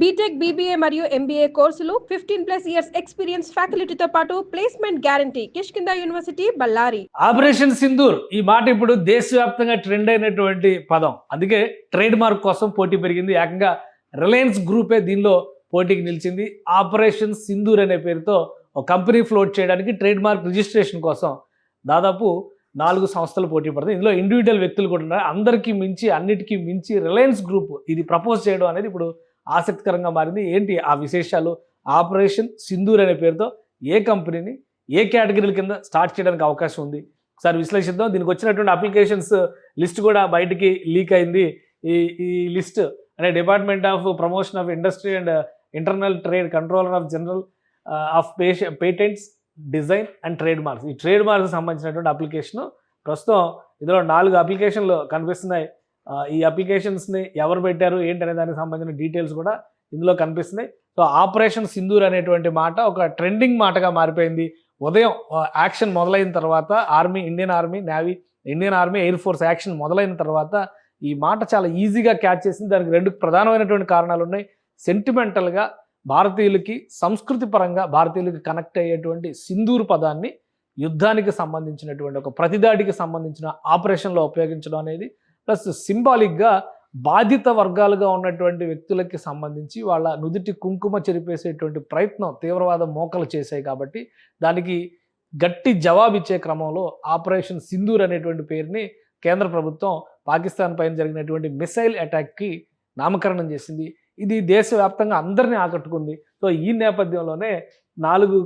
BTech BBA మరియు MBA కోర్సులు fifteen plus years experience ఫ్యాకల్టీతో పాటు placement guarantee Kishkinda university Bellary operation Sindoor ఈ మాట ఇప్పుడు దేశవ్యాప్తంగా ట్రెండ్ అయినటువంటి పదం. అందుకే ట్రేడ్ మార్క్ కోసం పోటీ పెరిగింది. ఏకంగా రిలయన్స్ గ్రూపే దీనిలో పోటీకి నిలిచింది. ఆపరేషన్ సింధూర్ అనే పేరుతో ఒక కంపెనీ ఫ్లోట్ చేయడానికి ట్రేడ్ మార్క్ రిజిస్ట్రేషన్ కోసం దాదాపు నాలుగు సంస్థలు పోటీ పడుతుంది ఇందులో ఇండివిజువల్ వ్యక్తులు కూడా ఉన్నారు. అందరికీ మించి అన్నిటికీ మించి రిలయన్స్ గ్రూప్ ఇది ప్రపోజ్ చేయడం అనేది ఇప్పుడు ఆసక్తికరంగా మారింది. ఏంటి? ఆ విశేషాలు. ఆపరేషన్ సింధూర్ అనే పేరుతో ఏ కంపెనీని ఏ కేటగిరీల కింద స్టార్ట్ చేయడానికి అవకాశం ఉంది? ఒకసారి విశ్లేషిద్దాం. దీనికి వచ్చినటువంటి అప్లికేషన్స్ లిస్ట్ కూడా బయటికి లీక్ అయింది. ఈ ఈ లిస్ట్ అంటే department of promotion of industry and internal trade controller of general of patents design and trade marks. ఈ ట్రేడ్ మార్క్స్ సంబంధించినటువంటి అప్లికేషన్ ప్రస్తుతం ఇందులో నాలుగు అప్లికేషన్లు కనిపిస్తున్నాయి. ఈ అప్లికేషన్స్ని ఎవరు పెట్టారు ఏంటి అనే దానికి సంబంధించిన డీటెయిల్స్ కూడా ఇందులో కనిపిస్తున్నాయి. సో ఆపరేషన్ సింధూర్ అనేటువంటి మాట ఒక ట్రెండింగ్ మాటగా మారిపోయింది. ఉదయం యాక్షన్ మొదలైన తర్వాత army Indian army navy Indian army air force action మొదలైన తర్వాత ఈ మాట చాలా ఈజీగా క్యాచ్ చేసింది. దానికి రెండు ప్రధానమైనటువంటి కారణాలు ఉన్నాయి. సెంటిమెంటల్గా భారతీయులకి సంస్కృతి పరంగా భారతీయులకి కనెక్ట్ అయ్యేటువంటి సింధూర్ పదాన్ని యుద్ధానికి సంబంధించినటువంటి ఒక ప్రతిదాడికి సంబంధించిన ఆపరేషన్లో ఉపయోగించడం అనేది ప్లస్ సింబాలిక్గా బాధిత వర్గాలుగా ఉన్నటువంటి వ్యక్తులకి సంబంధించి వాళ్ళ నుదుటి కుంకుమ చెరిపేసేటువంటి ప్రయత్నం తీవ్రవాద మోకలు చేశాయి కాబట్టి దానికి గట్టి జవాబిచ్చే క్రమంలో ఆపరేషన్ సింధూర్ అనేటువంటి పేరుని కేంద్ర ప్రభుత్వం పాకిస్తాన్ పైన జరిగినటువంటి మిసైల్ అటాక్కి నామకరణం చేసింది. ఇది దేశవ్యాప్తంగా అందరినీ ఆకట్టుకుంది. సో ఈ నేపథ్యంలోనే నాలుగు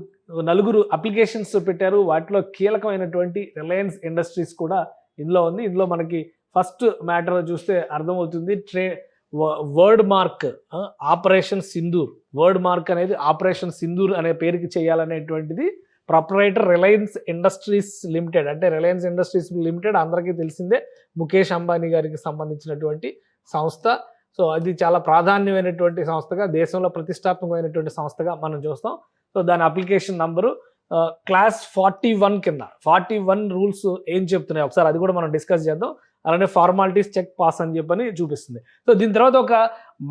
నలుగురు అప్లికేషన్స్ పెట్టారు. వాటిలో కీలకమైనటువంటి రిలయన్స్ ఇండస్ట్రీస్ కూడా ఇందులో ఉంది. ఇందులో మనకి ఫస్ట్ మ్యాటర్ చూస్తే అర్థమవుతుంది tray word mark operation Sindoor. Word mark అనేది ఆపరేషన్ సింధూర్ అనే పేరుకి చేయాలనేటువంటిది ప్రొపరేటర్ రిలయన్స్ ఇండస్ట్రీస్ లిమిటెడ్. అంటే రిలయన్స్ ఇండస్ట్రీస్ లిమిటెడ్ అందరికీ తెలిసిందే ముఖేష్ అంబానీ గారికి సంబంధించినటువంటి సంస్థ. సో అది చాలా ప్రాధాన్యమైనటువంటి సంస్థగా దేశంలో ప్రతిష్టాత్మకమైనటువంటి సంస్థగా మనం చూస్తాం. సో దాని application number class forty one కింద. ఫార్టీ వన్ రూల్స్ ఏం చెప్తున్నాయి ఒకసారి అది కూడా మనం డిస్కస్ చేద్దాం. అలానే ఫార్మాలిటీస్ చెక్ పాస్ అని చెప్పని చూపిస్తుంది. సో దీని తర్వాత ఒక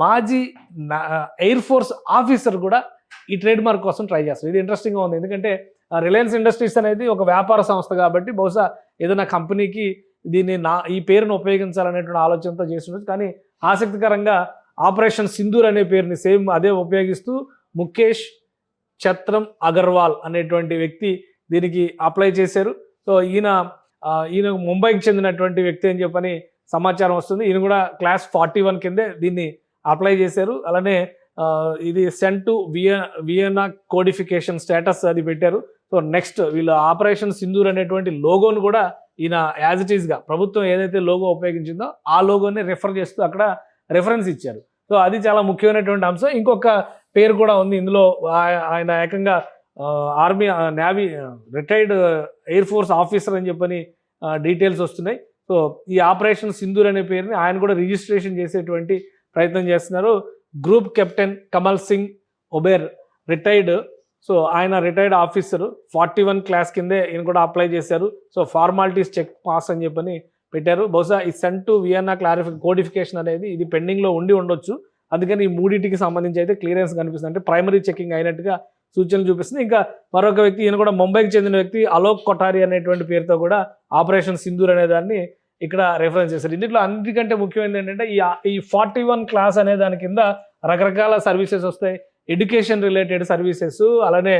మాజీ ఎయిర్ ఫోర్స్ ఆఫీసర్ కూడా ఈ ట్రేడ్ మార్క్ కోసం ట్రై చేస్తారు. ఇది ఇంట్రెస్టింగ్గా ఉంది. ఎందుకంటే రిలయన్స్ ఇండస్ట్రీస్ అనేది ఒక వ్యాపార సంస్థ కాబట్టి బహుశా ఏదైనా కంపెనీకి దీన్ని నా ఈ పేరును ఉపయోగించాలనేటువంటి ఆలోచనతో చేస్తుండొచ్చు. కానీ ఆసక్తికరంగా ఆపరేషన్ సింధూర్ అనే పేరుని సేమ్ అదే ఉపయోగిస్తూ ముఖేష్ ఛత్రం అగర్వాల్ అనేటువంటి వ్యక్తి దీనికి అప్లై చేశారు. సో ఈయన ఈయన ముంబైకి చెందినటువంటి వ్యక్తి అని చెప్పని సమాచారం వస్తుంది. ఈయన కూడా క్లాస్ ఫార్టీ వన్ కిందే దీన్ని అప్లై చేశారు. అలానే ఇది సెంట్ టు వియ వియనా కోడిఫికేషన్ స్టేటస్ అది పెట్టారు. సో నెక్స్ట్ వీళ్ళు ఆపరేషన్ సింధూర్ అనేటువంటి లోగోను కూడా ఈయన యాజ్ ఇట్ ఈస్గా ప్రభుత్వం ఏదైతే లోగో ఉపయోగించిందో ఆ లోగోని రెఫర్ చేస్తూ అక్కడ రెఫరెన్స్ ఇచ్చారు. సో అది చాలా ముఖ్యమైనటువంటి అంశం. ఇంకొక పేరు కూడా ఉంది. ఇందులో ఆయన ఏకంగా army navy retired air force officer అని చెప్పని డీటెయిల్స్ వస్తున్నాయి. సో ఈ ఆపరేషన్ సింధూర్ అనే పేరుని ఆయన కూడా రిజిస్ట్రేషన్ చేసేటువంటి ప్రయత్నం చేస్తున్నారు. Group captain Kamal Singh Ober retired. So ఆయన retired officer. Forty one class కిందే ఈయన కూడా అప్లై చేశారు. సో ఫార్మాలిటీస్ చెక్ పాస్ అని చెప్పని పెట్టారు. బహుశా ఈ సెంట్ టు వియన్నా క్లారిఫి కోడిఫికేషన్ అనేది ఇది పెండింగ్లో ఉండి ఉండొచ్చు. అందుకని ఈ మూడింటికి సంబంధించి అయితే క్లియరెన్స్ కనిపిస్తుంది. అంటే ప్రైమరీ చెకింగ్ అయినట్టుగా సూచనలు చూపిస్తుంది. ఇంకా మరొక వ్యక్తి ఈయన కూడా ముంబైకి చెందిన వ్యక్తి అలోక్ కొఠారి అనేటువంటి పేరుతో కూడా ఆపరేషన్ సింధూర్ అనే దాన్ని ఇక్కడ రెఫరెన్స్ చేశారు. ఇందులో అన్నిటికంటే ముఖ్యమైనది ఏంటంటే ఈ ఈ ఫార్టీ వన్ క్లాస్ అనే దాని కింద రకరకాల సర్వీసెస్ వస్తాయి. ఎడ్యుకేషన్ రిలేటెడ్ సర్వీసెస్ అలానే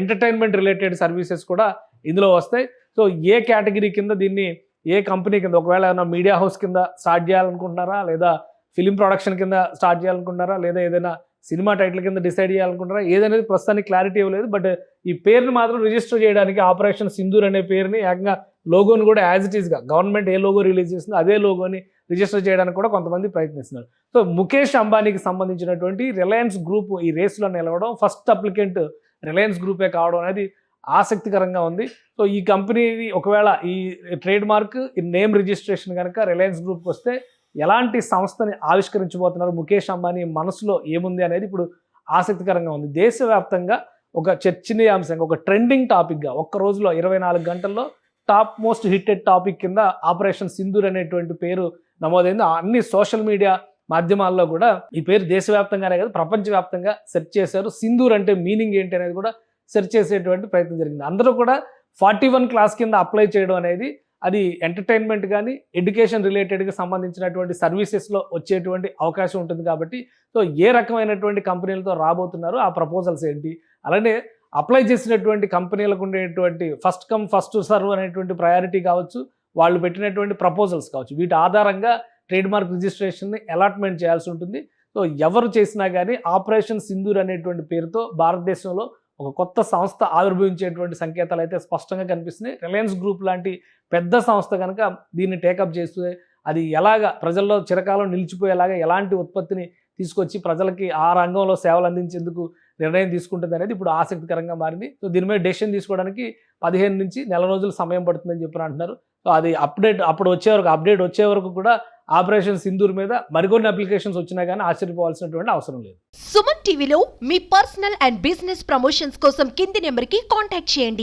ఎంటర్టైన్మెంట్ రిలేటెడ్ సర్వీసెస్ కూడా ఇందులో వస్తాయి. సో ఏ కేటగిరీ కింద దీన్ని ఏ కంపెనీ కింద ఒకవేళ ఏమైనా మీడియా హౌస్ కింద స్టార్ట్ చేయాలనుకుంటున్నారా? లేదా ఫిలిం ప్రొడక్షన్ కింద స్టార్ట్ చేయాలనుకుంటున్నారా? లేదా ఏదైనా సినిమా టైటిల్ కింద డిసైడ్ చేయాలనుకుంటారా ఏదనేది ప్రస్తుతానికి క్లారిటీ ఇవ్వలేదు. బట్ ఈ పేరుని మాత్రం రిజిస్టర్ చేయడానికి ఆపరేషన్ సింధూర్ అనే పేరుని ఏకంగా లోగోని కూడా యాజ్ ఇట్ ఈస్గా గవర్నమెంట్ ఏ లోగో రిలీజ్ చేస్తుందో అదే లోగోని రిజిస్టర్ చేయడానికి కూడా కొంతమంది ప్రయత్నిస్తున్నారు. సో ముఖేష్ అంబానీకి సంబంధించినటువంటి రిలయన్స్ గ్రూప్ ఈ రేస్లో నిలవడం ఫస్ట్ అప్లికెంట్ రిలయన్స్ గ్రూపే కావడం అనేది ఆసక్తికరంగా ఉంది. సో ఈ కంపెనీ ఒకవేళ ఈ ట్రేడ్ మార్క్ ఈ నేమ్ రిజిస్ట్రేషన్ కనుక రిలయన్స్ గ్రూప్కి వస్తే ఎలాంటి సంస్థని ఆవిష్కరించబోతున్నారు? ముఖేష్ అంబానీ మనసులో ఏముంది అనేది ఇప్పుడు ఆసక్తికరంగా ఉంది. దేశవ్యాప్తంగా ఒక చర్చనీయాంశంగా ఒక ట్రెండింగ్ టాపిక్గా ఒక్క రోజులో ఇరవై నాలుగు గంటల్లో టాప్ మోస్ట్ హిట్టెడ్ టాపిక్ కింద ఆపరేషన్ సింధూర్ అనేటువంటి పేరు నమోదైంది. అన్ని సోషల్ మీడియా మాధ్యమాల్లో కూడా ఈ పేరు దేశవ్యాప్తంగానే కాదు ప్రపంచవ్యాప్తంగా సెర్చ్ చేశారు. సింధూర్ అంటే మీనింగ్ ఏంటి అనేది కూడా సెర్చ్ చేసేటువంటి ప్రయత్నం జరిగింది. అందరూ కూడా ఫార్టీ వన్ క్లాస్ కింద అప్లై చేయడం అనేది అది ఎంటర్టైన్మెంట్ కానీ ఎడ్యుకేషన్ రిలేటెడ్గా సంబంధించినటువంటి సర్వీసెస్లో వచ్చేటువంటి అవకాశం ఉంటుంది కాబట్టి సో ఏ రకమైనటువంటి కంపెనీలతో రాబోతున్నారు ఆ ప్రపోజల్స్ ఏంటి? అలానే అప్లై చేసినటువంటి కంపెనీలకు ఉండేటువంటి ఫస్ట్ కమ్ ఫస్ట్ సర్వ్ అనేటువంటి ప్రయారిటీ కావచ్చు వాళ్ళు పెట్టినటువంటి ప్రపోజల్స్ కావచ్చు. వీటి ఆధారంగా ట్రేడ్ మార్క్ రిజిస్ట్రేషన్ని అలాట్మెంట్ చేయాల్సి ఉంటుంది. సో ఎవరు చేసినా కానీ ఆపరేషన్ సింధూర్ అనేటువంటి పేరుతో భారతదేశంలో ఒక కొత్త సంస్థ ఆవిర్భవించేటువంటి సంకేతాలు అయితే స్పష్టంగా కనిపిస్తున్నాయి. రిలయన్స్ గ్రూప్ లాంటి పెద్ద సంస్థ కనుక దీన్ని టేకప్ చేస్తే అది ఎలాగ ప్రజల్లో చిరకాలం నిలిచిపోయేలాగా ఎలాంటి ఉత్పత్తిని తీసుకొచ్చి ప్రజలకి ఆ రంగంలో సేవలు అందించేందుకు నిర్ణయం తీసుకుంటుంది అనేది ఇప్పుడు ఆసక్తికరంగా మారింది. సో దీని మీద డెసిషన్ తీసుకోవడానికి పదిహేను నుంచి నెల రోజులు సమయం పడుతుందని చెప్పి అంటున్నారు. సో అది అప్డేట్ అప్పుడు వచ్చే వరకు అప్డేట్ వచ్చే వరకు కూడా ఆపరేషన్ సింధూర్ మీద మరికొన్ని అప్లికేషన్స్ వచ్చినా కానీ ఆశ్చర్యపోవాల్సినటువంటి అవసరం లేదు. సుమన్ టీవీలో మీ పర్సనల్ అండ్ బిజినెస్ ప్రమోషన్స్ కోసం కింది నెంబర్కి కాంటాక్ట్ చేయండి.